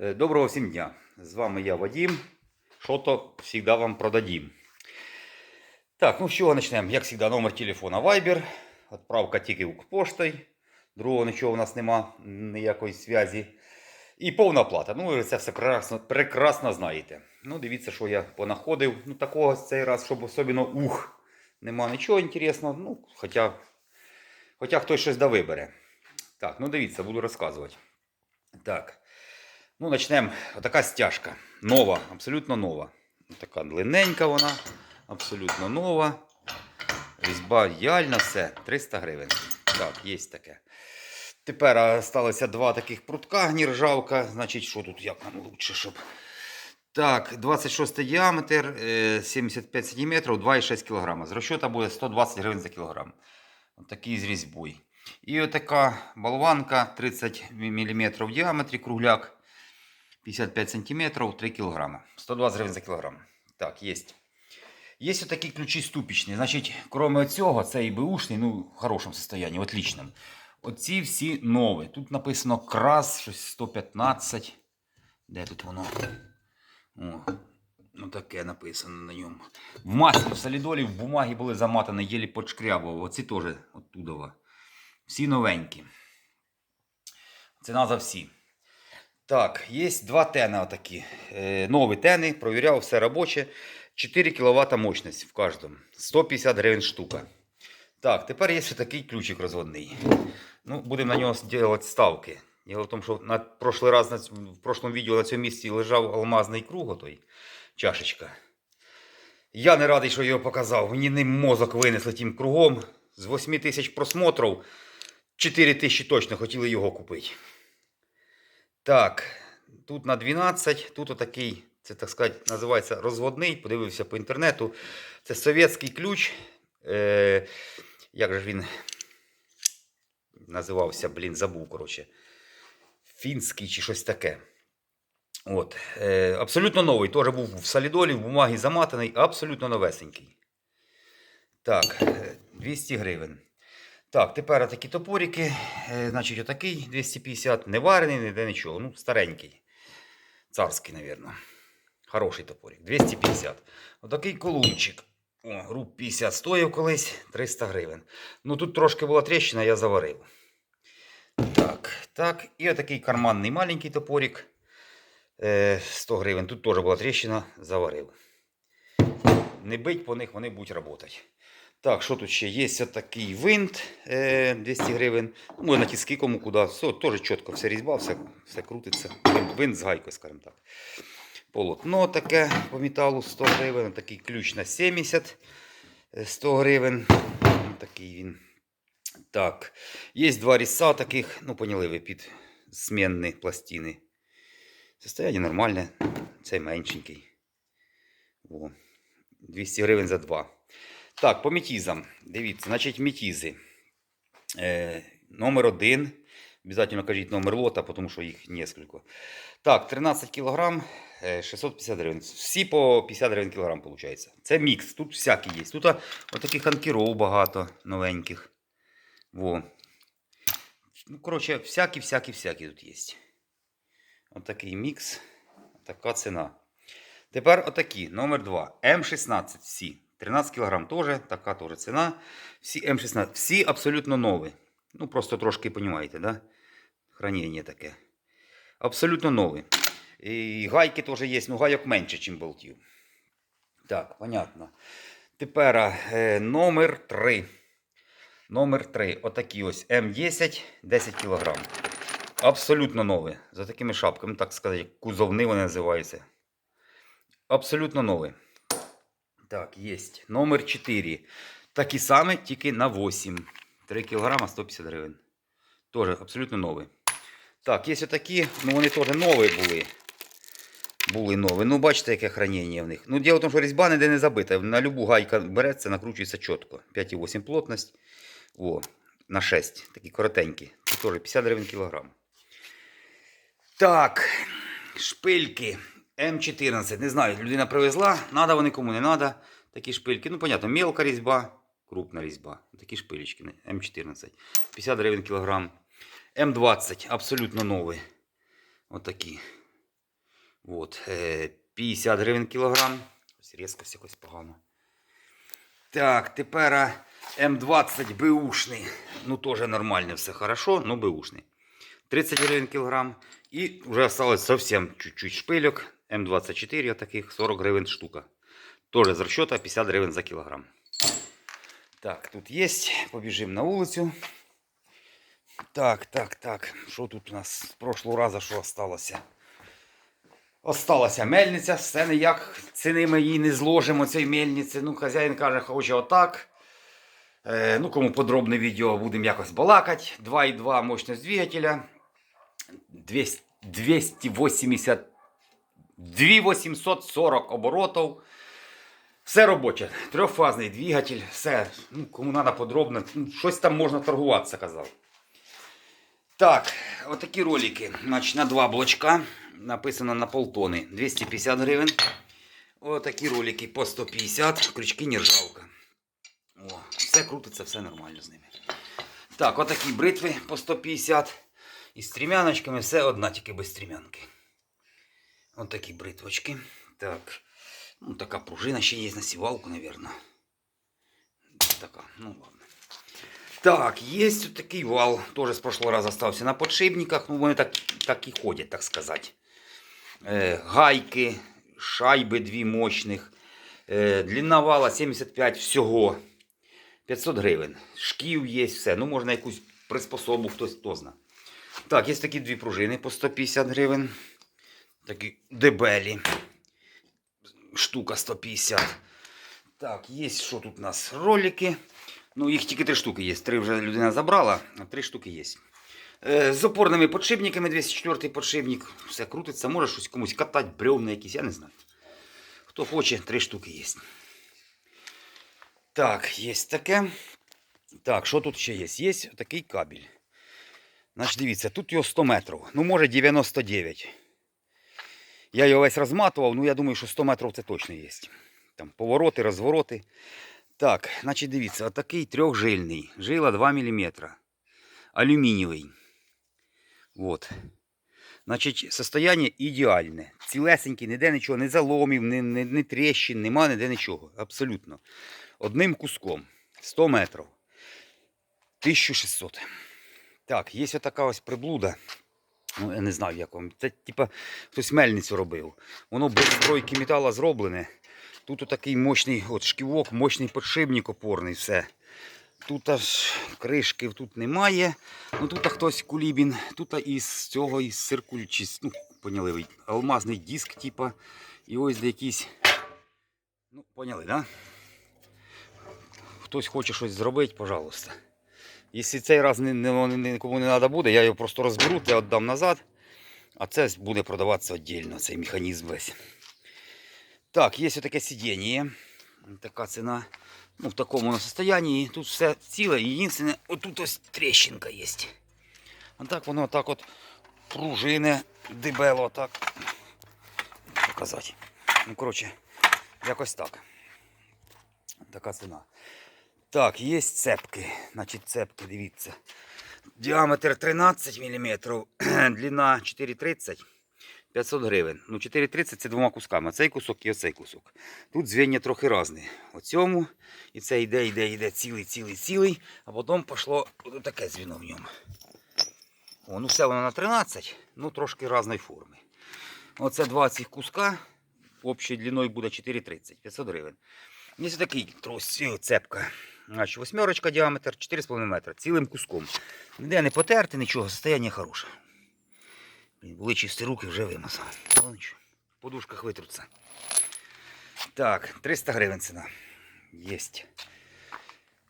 Е, Доброго всім дня! З вами я Вадим. Що-то завжди вам продадим. Так, ну з чого почнемо? Як завжди, номер телефона Viber. Відправка тільки Укрпоштою. Другого нічого у нас нема, ніякої зв'язі. І повна оплата. Ну, ви це все прекрасно, прекрасно знаєте. Ну, дивіться, що я понаходив. Ну, такого цей раз, щоб особливо ух. Нема нічого інтересного. Ну, хоча, хоча хтось щось да вибере. Так, ну дивіться, буду розказувати. Так. Ну, почнемо. Отака стяжка. Нова, абсолютно нова. Така длинненька вона, абсолютно нова. Різьба ідеальна, все. 300 гривень. Так, є таке. Тепер а, сталося два таких прутка нержавка. Значить, що тут як нам лучше, щоб. Так, 26 діаметр, е, 75 см, 2,6 кг. З розчота буде 120 гривень за кілограм. Отакий з різьбою. І отака болванка 30 мм в діаметрі, кругляк. 55 см, 3 кг. 120 гривень за кілограм. Так, є. Є ось такі ключі ступічні. Значить, крім цього, цей беушний, ну, в хорошому стані, в. Оці всі нові. Тут написано крас, щось 115. Де тут воно? О, ну таке написано на ньому. В маслі, в солідолі, в бумагі були заматані, єлі подшкрябував. Оці теж оттуда. Всі новенькі. Ціна за всі. Так, є два тени отакі. Е, нові тени, провіряв, все робоче. 4 кВт мощність в кожному. 150 гривень штука. Так, тепер є ще такий ключик розводний. Ну, будемо на нього робити ставки. Діло в тому, що на прошлий раз в прошлому відео на цьому місці лежав алмазний круг, отой, чашечка. Я не радий, що його показав. Мені не мозок винесли тим кругом. З 8 тисяч просмотрів 4 тисячі точно хотіли його купити. Так, тут на 12, тут отакий, це так сказати, називається розводний. Подивився по інтернету. Це совєтський ключ. Е, як же він називався, блін, забув, коротше. Фінський чи щось таке. От. Е, абсолютно новий. Теж був в солідолі, в бумагі заматаний, абсолютно новесенький. Так, е, 200 гривень. Так, тепер такі топорики. Е, значить, отакий 250, не варений, ніде нічого. Ну, старенький. Царський, мабуть. Хороший топорик. 250. Отакий колунчик. О, груп 50 стоїв колись 300 гривень. Ну тут трошки була тріщина, я заварив. Так, так. І отакий карманний маленький топорик. Е, 100 гривень. Тут теж була тріщина, заварив. Не бить по них, вони будуть працювати. Так, що тут ще? Є такий винт е, 200 гривень. Ну, Можна тиски кому куди. Все, теж чітко, вся різьба, все, все крутиться. Винт, з гайкою, скажімо так. Полотно таке по металу 100 гривень. Такий ключ на 70 е, 100 гривень. Такий він. Так. Є два різца таких, ну, поняли ви, під змінні пластини. Состояние нормальне. Цей меншенький. О. 200 гривень за два. Так, по метізам. Дивіться, значить, метізи. Е, номер один. Обязательно кажіть номер лота, тому що їх несколько. Так, 13 кг, 650 гривень. Всі по 50 гривень кілограм, виходить. Це мікс, тут всякі є. Тут отаких анкеров багато новеньких. Во. Ну, коротше, всякі, всякі, всякі тут є. Отакий мікс, така ціна. Тепер отакі, номер 2. М16 всі. 13 кг теж, така теж ціна. Всі М16, всі абсолютно нові. Ну, просто трошки, розумієте, да? Хранення таке. Абсолютно нові. І гайки теж є, ну гайок менше, ніж болтів. Так, понятно. Тепер е, номер 3. Номер 3. Отакі ось М10, 10 кг. Абсолютно нові. За такими шапками, так сказати, кузовни вони називаються. Абсолютно нові. Так, є. Номер 4. Такі самі, тільки на 8. 3 кг 150 гривень. Теж абсолютно нові. Так, є отакі, ну вони теж нові були. Були нові. Ну, бачите, яке хранення в них. Ну, діло в тому, що різьба ніде не забита. На любу гайка береться, накручується чітко. 5,8 плотність. О, на 6. Такі коротенькі. Це теж 50 гривень кілограм. Так, шпильки М14. Не знаю, людина привезла, надо вони кому не надо. Такі шпильки. Ну, понятно, мелка різьба, крупна різьба. Такі шпилечки М14. 50 гривень кілограм. М20 абсолютно нові. Отакі. От, е, 50 гривень кілограм. Ось різкость якось погано. Так, тепер М20 беушний. Ну, теж нормально, все хорошо, но беушний. 30 гривень кілограм. І вже осталось зовсім чуть-чуть шпильок. М24 таких 40 гривень штука. Тоже з розчета 50 гривень за кілограм. Так, тут є. Побіжимо на вулицю. Так, так, так. Що тут у нас з прошлого разу що осталося? Осталася мельниця, все ніяк ціни ми її не зложимо цієї мельниці. Ну, хазяїн каже, хоче отак. Е, ну, кому подробне відео будемо якось балакати. 2,2 мощність двигателя. 200, 280, 2840 оборотів. Все робоче. Трьохфазний двигатель, все. Ну, кому треба подробно. Ну, щось там можна торгуватися, казав. Так, отакі ролики. Значить, на два блочка. Написано на полтони. 250 гривень. Отакі ролики по 150. Крючки нержавка. О, все крутиться, все нормально з ними. Так, отакі бритви по 150. Із стрімяночками все одна, тільки без стрімянки. Отакі бритвочки. Так. Ну, така пружина ще є на сівалку, мабуть. Така, ну ладно. Так, є ось такий вал. Тоже з прошлого разу остався на подшипниках. Ну, вони так, так і ходять, так сказати. Е, гайки, шайби дві мощних. Е, длина вала 75 всього. 500 гривень. Шків є, все. Ну, можна якусь приспособу, хтось хто зна. Так, є такі дві пружини по 150 гривень. Такі дебелі. Штука 150. Так, є що тут у нас? Ролики. Ну, їх тільки три штуки є. Три вже людина забрала, а три штуки є. Е, з опорними подшипниками, 204 подшипник. Все крутиться, може щось комусь катати, бревна якісь, я не знаю. Хто хоче, три штуки є. Так, є таке. Так, що тут ще є? Є такий кабель. Значить, дивіться, тут його 100 метрів. Ну, може 99. Я його весь розматував, ну я думаю, що 100 метрів це точно є. Там повороти, розвороти. Так, значить, дивіться, отакий трьохжильний. Жила 2 мм. Алюмінієвий. Вот. Значить, состояние ідеальне. Цілесенький, ніде нічого, не заломів, не, не, не тріщин, нема ніде нічого. Абсолютно. Одним куском. 100 метрів. 1600. Так, є отака ось приблуда. Ну, я не знаю, як вам. Це типа хтось мельницю робив. Воно без стройки металу зроблене. Тут отакий мощний от шківок, мощний подшипник опорний, все. Тут аж кришки тут немає. Ну тут хтось кулібін. Тут із цього із циркуль, чи, ну, поняли алмазний диск, типа. І ось де якісь. Ну, поняли, да? Хтось хоче щось зробити, пожалуйста. Якщо цей раз ні- ні- ні- нікому не треба буде, я його просто розберу, я віддам назад. А це буде продаватися віддільно, цей механізм весь. Так, є таке сидіння. Така ціна. Ну, в такому воно состоянии. Тут все ціле. Єдине, отут ось тріщинка є. А так воно так от пружине, дебело так. Показати. Ну, коротше, якось так. Така ціна. Так, є цепки. Значить, цепки, дивіться. Діаметр 13 мм, длина 4,30 500 гривень. Ну, 4,30 це двома кусками. Цей кусок і оцей кусок. Тут звіння трохи різні. Оцьому. І це йде, йде, йде цілий, цілий, цілий. А потім пішло таке звіно в ньому. О, ну все воно на 13, ну трошки різної форми. Оце два цих куска. Общою длиною буде 4,30, 500 гривень. Є такий трос, цепка. Значить, восьмерочка діаметр, 4,5 метра, цілим куском. Ніде не потерти, нічого, состояние хороше. Були чисті руки, вже вимазав. Але нічого, в подушках витруться. Так, 300 гривень ціна. Єсть.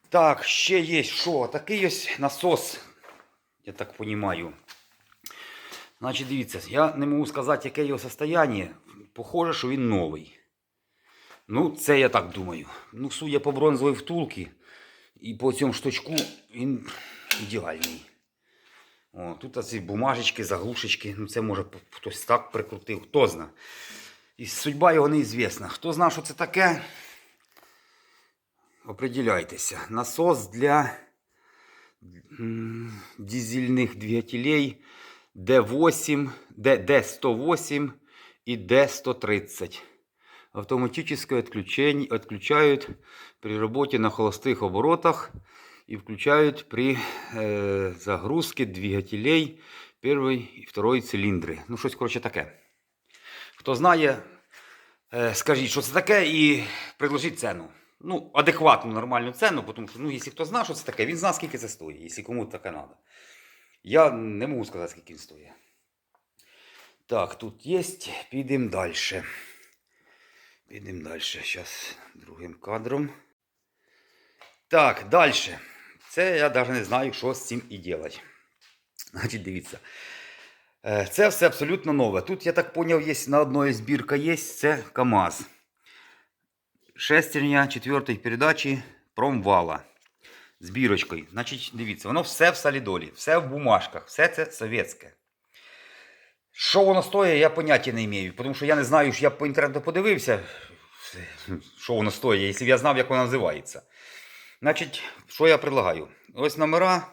Так, ще є що? Такий ось насос, я так розумію. Значить, дивіться, я не можу сказати, яке його состояние. Похоже, що він новий. Ну, це я так думаю. Ну, судя по бронзовій втулці і по цьому штучку, він ідеальний. О, тут ці бумажечки, заглушечки. Ну, це може хтось так прикрутив, хто зна. І судьба його неізвісна. Хто знає, що це таке? Определяйтеся. Насос для дизельних двигателей D8, D, D108 и D130. Автоматическое отключение, отключают при работе на холостых оборотах и включают при э, загрузке двигателей первой і второї циліндри. Ну, щось, коротше, таке. Хто знає, е, скажіть, що це таке, і предложіть ціну. Ну, адекватну, нормальну ціну, тому що, ну, якщо хто знає, що це таке, він знає, скільки це стоїть, якщо кому таке треба. Я не можу сказати, скільки він стоїть. Так, тут є, підемо далі. Підемо далі. Зараз другим кадром. Так, далі. Це я навіть не знаю, що з цим і робити. Значить, дивіться. Е, Це все абсолютно нове. Тут, я так зрозумів, є на одної збірка є, це КАМАЗ. Шестерня четвертої передачі промвала. З бірочкою. Значить, дивіться, воно все в солідолі, все в бумажках, все це совєтське. Що воно стоїть, я поняття не маю. Тому що я не знаю, що я по інтернету подивився, що воно стоїть, якщо б я знав, як воно називається. Значить, що я предлагаю? Ось номера.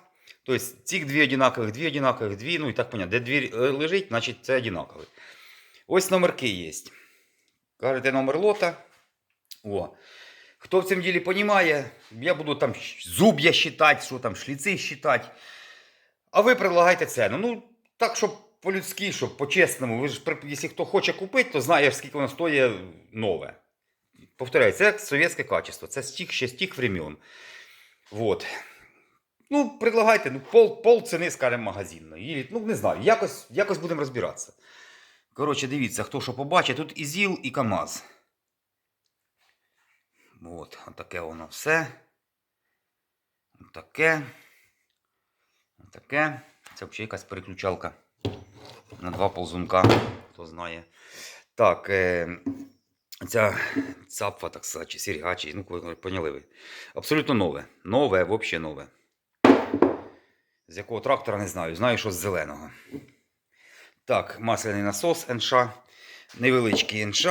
Тобто цих дві одинакових, дві одинакових, дві, ну і так понятно, де дві е, лежить, значить це одинакові. Ось номерки є. Кажете номер лота. О. Хто в цьому ділі розуміє, я буду там зуб'я считати, що там шліци считати. А ви предлагайте ціну. Ну, так, щоб по-людськи, щоб по-чесному. Ви ж, якщо хто хоче купити, то знає, скільки воно стоїть нове. Повторяю, це совєтське качество, це стік ще з тих времен. Вот. Ну, предлагайте, ну, пол, пол ціни, скажімо, магазинної. Ну, не знаю, якось, якось будемо розбиратися. Коротше, дивіться, хто що побачить, тут і ЗІЛ, і КАМАЗ. От, отаке воно все. Отаке. Отаке. Це взагалі якась переключалка на два ползунка, хто знає. Так, е, ця цапфа, так сказати, чи сірга, чи, ну, поняли ви. Абсолютно нове. Нове, взагалі нове. З якого трактора не знаю. Знаю, що з зеленого. Так, масляний насос НШ. Невеличкий НШ.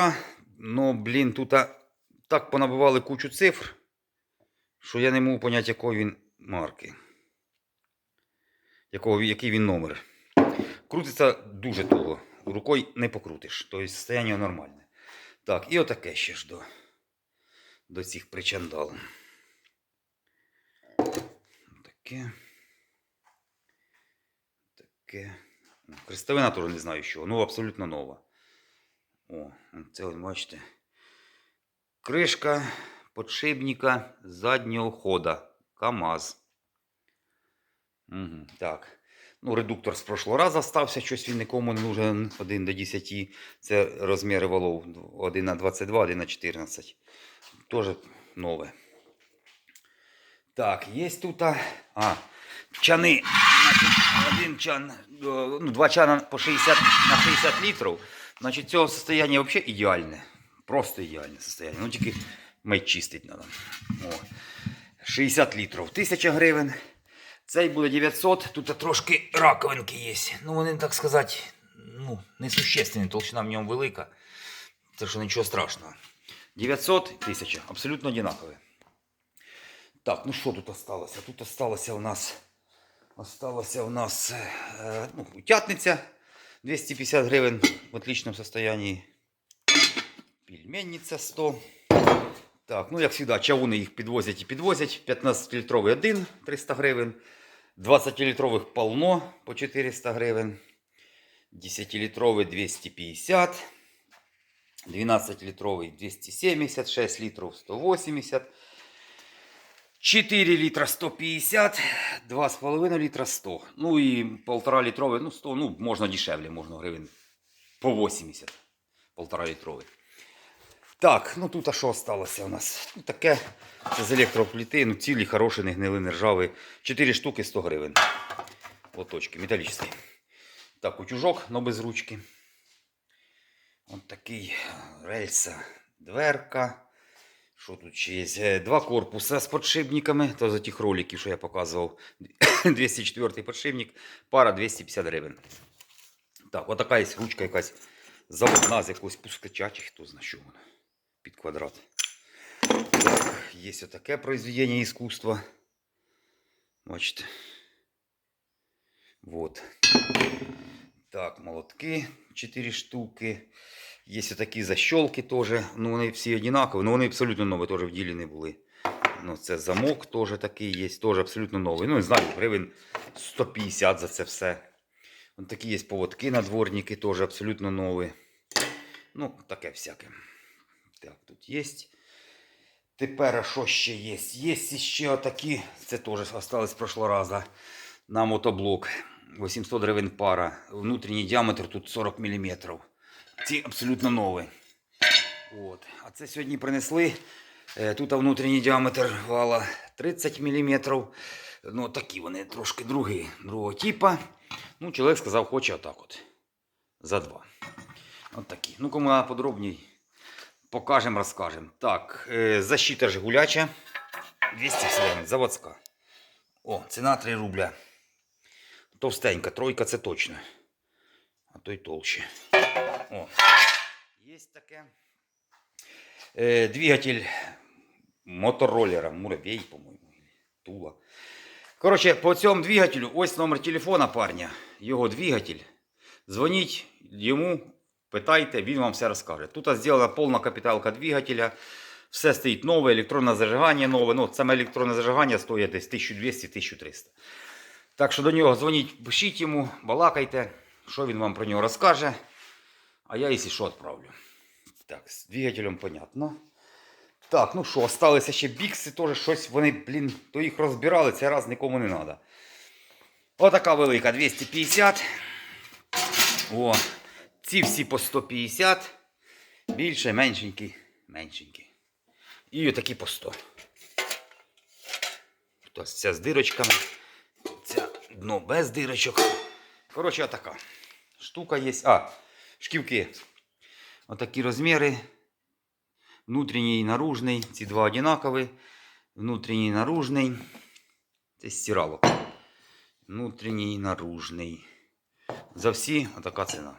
Ну, блін, тут так понабивали кучу цифр, що я не можу поняти, якої він марки. Якого, який він номер. Крутиться дуже туго. Рукою не покрутиш. Тобто состояние нормальне. Так, і отаке ще ж до, до цих причандал. Таке. Таке. Крестовина теж не знаю що. Ну, абсолютно нова. О, це ось бачите. Кришка подшипника заднього хода. КАМАЗ. Угу, так. Ну, редуктор з прошлого разу стався, щось він нікому не нужен 1 до 10. Це розміри валов 1 на 22, 1 на 14. Тоже нове. Так, є тут. а, чани. Один чан, е, ну, два чана по 60 на 60 літрів. Значить, цього состояння взагалі ідеальне. Просто ідеальне состояние. Ну, тільки мить чистить треба. О. 60 літрів. 1000 гривень. Цей буде 900. Тут трошки раковинки є. Ну, вони, так сказати, ну, несущественні. Толщина в ньому велика. Так що нічого страшного. 900 1000. Абсолютно одинакові. Так, ну що тут осталося? Тут осталося у нас. Осталося у нас е, ну, утятниця 250 гривень в отличном состоянии. Пельменниця 100. Так, ну як завжди, чавуни їх підвозять і підвозять. 15-літровий один 300 гривень. 20-літрових полно по 400 гривень. 10-літровий 250. 12-літровий 270, 6 літрів 180. 4 літра 150, 2,5 літра 100. Ну і 1,5 літровий, ну 100, ну можна дешевле, можна гривень по 80. 1,5 літровий. Так, ну тут а що осталося у нас? Таке, це з електропліти, ну цілі, хороші, не гнили, не ржаві. 4 штуки 100 гривень. Лоточки, металічні. Так, утюжок, но без ручки. Ось такий рельса, дверка. Що тут ще є? Е, Два корпуса з подшипниками. То за тих роликів, що я показував. 204 подшипник, пара 250 гривень. Так, отака є ручка якась заводна з якогось пускача, чи хто знає, що вона. Під квадрат. Так, є отаке произведення іскусства. Бачите. Вот. Так, молотки 4 штуки. Є такі защолки теж. Ну, вони всі однакові, ну вони абсолютно нові, теж в ділі не були. Ну, це замок теж такий є, теж абсолютно новий. Ну, не знаю, гривень 150 за це все. Ось такі є поводки надворники, теж абсолютно нові. Ну, таке всяке. Так, тут є. Тепер що ще є? Є ще отакі, це теж осталось прошлого разу. На мотоблок. 800 гривень пара. Внутрішній діаметр тут 40 мм. Ці абсолютно нові. От. А це сьогодні принесли. Е, Тут внутрішній діаметр вала 30 мм. Ну, такі вони трошки другі, другого типа. Ну, чоловік сказав, хоче отак от. За два. От такі. Ну, кому подробній, покажемо, розкажемо. Так, е, защита Жигуляча. 200 гривень, заводська. О, ціна 3 рубля. Товстенька, тройка це точно. А то й толще. О, є таке. Е, двигатель мотороллера, муравей, по-моєму, тула. Коротше, по цьому двигателю, ось номер телефона парня, його двигатель. Дзвоніть йому, питайте, він вам все розкаже. Тут зроблена повна капіталка двигателя. Все стоїть нове, електронне зажигання нове. Ну, саме електронне зажигання стоїть десь 1200-1300. Так що до нього дзвоніть, пишіть йому, балакайте, що він вам про нього розкаже. А я, якщо що, відправлю. Так, з двигателем понятно. Так, ну що, осталися ще бікси, теж щось вони, блін, то їх розбирали, цей раз нікому не треба. Отака велика 250. О, ці всі по 150. Більше, меншенькі, меншенькі. І отакі по 100. Ось ця з дирочками. Ця дно без дирочок. Коротше, отака. Штука є. А, шківки. Отакі розміри. Внутрішній і наружний. Ці два однакові. Внутрішній і наружний. Це стиралок. Внутрішній і наружний. За всі отака ціна.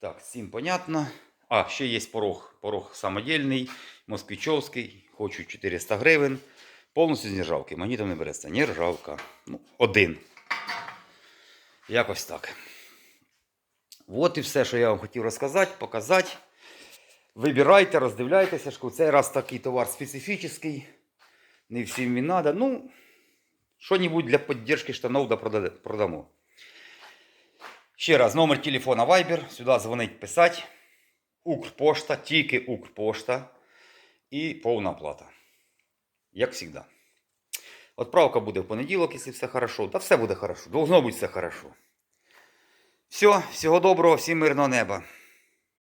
Так, цим понятно. А, ще є порог. Порог самодільний, москвичовський. Хочу 400 гривень. Повністю з нержавки. Магнітом не береться. Нержавка. Ну, один. Якось так. От і все, що я вам хотів розказати, показати. Вибирайте, роздивляйтеся, що цей раз такий товар специфічний. Не всім він треба. Ну, що-небудь для підтримки штанов да продамо. Ще раз, номер телефона Viber. Сюди дзвонить писати. Укрпошта, тільки Укрпошта. І повна оплата. Як завжди. Отправка буде в понеділок, якщо все хорошо. Та все буде хорошо. Должно бути все хорошо. Все, всього доброго, всім мирного неба.